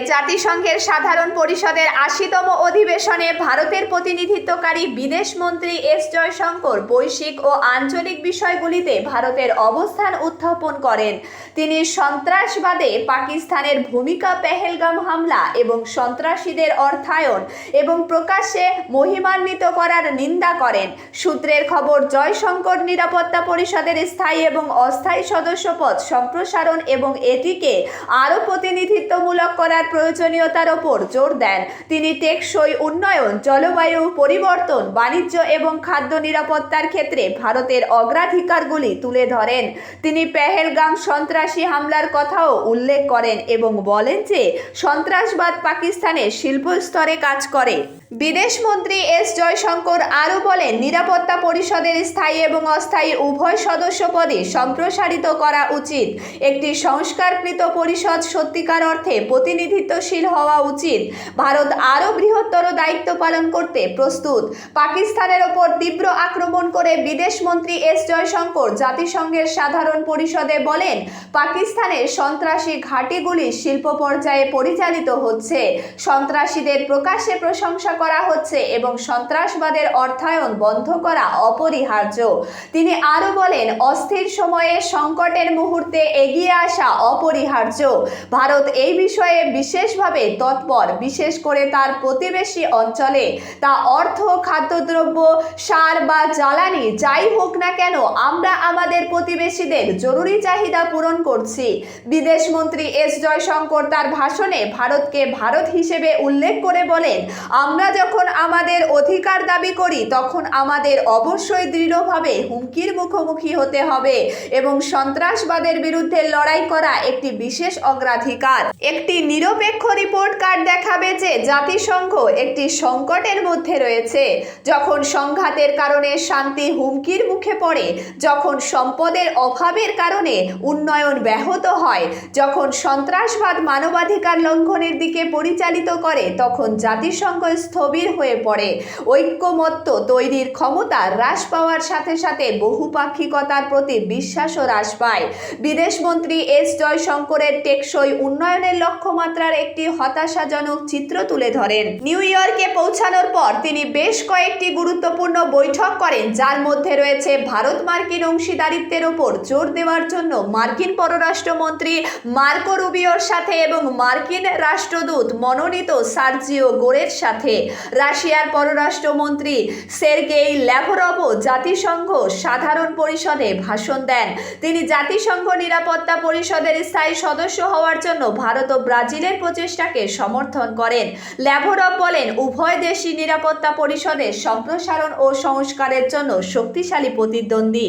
জাতিসংঘের সাধারণ পরিষদের আশিতম অধিবেশনে ভারতের প্রতিনিধিত্বকারী বিদেশ মন্ত্রী এস জয়শঙ্কর বৈশ্বিক ও আঞ্চলিক বিষয়গুলিতে ভারতের অবস্থান উত্থাপন করেন। তিনি সন্ত্রাসবাদে পাকিস্তানের ভূমিকা পেহেলগাম হামলা এবং সন্ত্রাসীদের অর্থায়ন এবং প্রকাশ্যে মহিমান্বিত করার নিন্দা করেন। সূত্রের খবর, জয়শঙ্কর নিরাপত্তা পরিষদের স্থায়ী এবং অস্থায়ী সদস্যপদ সম্প্রসারণ এবং এটিকে আরও প্রতিনিধিত্বমূলক করার প্রয়োজনীয়তার ওপর জোর দেন। তিনি টেকসই উন্নয়ন, জলবায়ু পরিবর্তন, বাণিজ্য এবং খাদ্য নিরাপত্তার ক্ষেত্রে ভারতের অগ্রাধিকারগুলি তুলে ধরেন। তিনি পেহেলগাম সন্ত্রাসী হামলার কথাও উল্লেখ করেন এবং বলেন যে, সন্ত্রাসবাদ পাকিস্তানের শিল্প স্তরে কাজ করে। বিদেশমন্ত্রী এস জয়শঙ্কর আরও বলেন, নিরাপত্তা পরিষদের স্থায়ী এবং অস্থায়ী উভয় সদস্য পদে সম্প্রসারিত করা উচিত। একটি সংস্কারকৃত পরিষদ সত্যিকার অর্থে প্রতিনিধিত্বশীল হওয়া উচিত। ভারত আরও বৃহত্তর দায়িত্ব পালন করতে প্রস্তুত। পাকিস্তানের ওপর তীব্র আক্রমণ করে বিদেশমন্ত্রী এস জয়শঙ্কর জাতিসংঘের সাধারণ পরিষদে বলেন, পাকিস্তানের সন্ত্রাসী ঘাঁটিগুলি শিল্প পর্যায়ে পরিচালিত হচ্ছে। সন্ত্রাসীদের প্রকাশ্যে প্রশংসা করা হচ্ছে এবং সন্ত্রাসবাদের অর্থায়ন বন্ধ করা অপরিহার্য। তিনি আরও বলেন, অস্থির সময়ে সংকটের মুহূর্তে এগিয়ে আসা অপরিহার্য। ভারত এই বিষয়ে বিশেষভাবে তৎপর, বিশেষ করে তার প্রতিবেশী অঞ্চলে। তা অর্থ, খাদ্যদ্রব্য, সার বা জ্বালানি যাই হোক না কেন, আমরা আমাদের প্রতিবেশীদের জরুরি চাহিদা পূরণ করছি। বিদেশমন্ত্রী এস জয়শঙ্কর তার ভাষণে ভারতকে ভারত হিসেবে উল্লেখ করে বলেন, আমরা যখন আমাদের অধিকার দাবি করি, তখন আমাদের অবশ্যই দৃঢ়ভাবে হুমকির মুখোমুখি হতে হবে এবং সন্ত্রাসবাদের বিরুদ্ধে লড়াই করা একটি বিশেষ অগ্রাধিকার, একটি নিরপেক্ষ রিপোর্ট কার্ড দেখাবে যে জাতিসংঘ একটি সংকটের মধ্যে রয়েছে। যখন সংঘাতের কারণে শান্তি হুমকির মুখে পড়ে, যখন সম্পদের অভাবের কারণে উন্নয়ন ব্যাহত হয়, যখন সন্ত্রাসবাদ মানবাধিকার লঙ্ঘনের দিকে পরিচালিত করে, তখন জাতিসংঘ স্থবির হয়ে পড়ে। ঐক্যমত্য তৈরির ক্ষমতা হ্রাস পাওয়ার সাথে সাথে বহুপাক্ষিকতার প্রতি বিশ্বাসও হ্রাস পায়। বিদেশমন্ত্রী এস জয়শঙ্করের টেকসই উন্নয়নের লক্ষ্যমাত্রার একটি হতাশাজনক চিত্র তুলে ধরেন। নিউ ইয়র্কে পৌঁছানোর পর তিনি বেশ কয়েকটি গুরুত্বপূর্ণ বৈঠক করেন, যার মধ্যে রয়েছে ভারত মার্কিন অংশীদারিত্বের ওপর জোর দেওয়ার জন্য মার্কিন পররাষ্ট্রমন্ত্রী মার্কো রুবিওর সাথে এবং মার্কিন রাষ্ট্রদূত মনোনীত সার্জিও গোরের সাথে। রাশিয়ার পররাষ্ট্রমন্ত্রী সের্গেই ল্যাভরভও জাতিসংঘ সাধারণ পরিষদে ভাষণ দেন। তিনি জাতিসংঘ নিরাপত্তা পরিষদের স্থায়ী সদস্য হওয়ার জন্য ভারত ও ব্রাজিলের প্রচেষ্টাকে সমর্থন করেন। ল্যাভরভ বলেন, উভয় দেশই নিরাপত্তা পরিষদের সম্প্রসারণ ও সংস্কারের জন্য শক্তিশালী প্রতিদ্বন্দ্বী।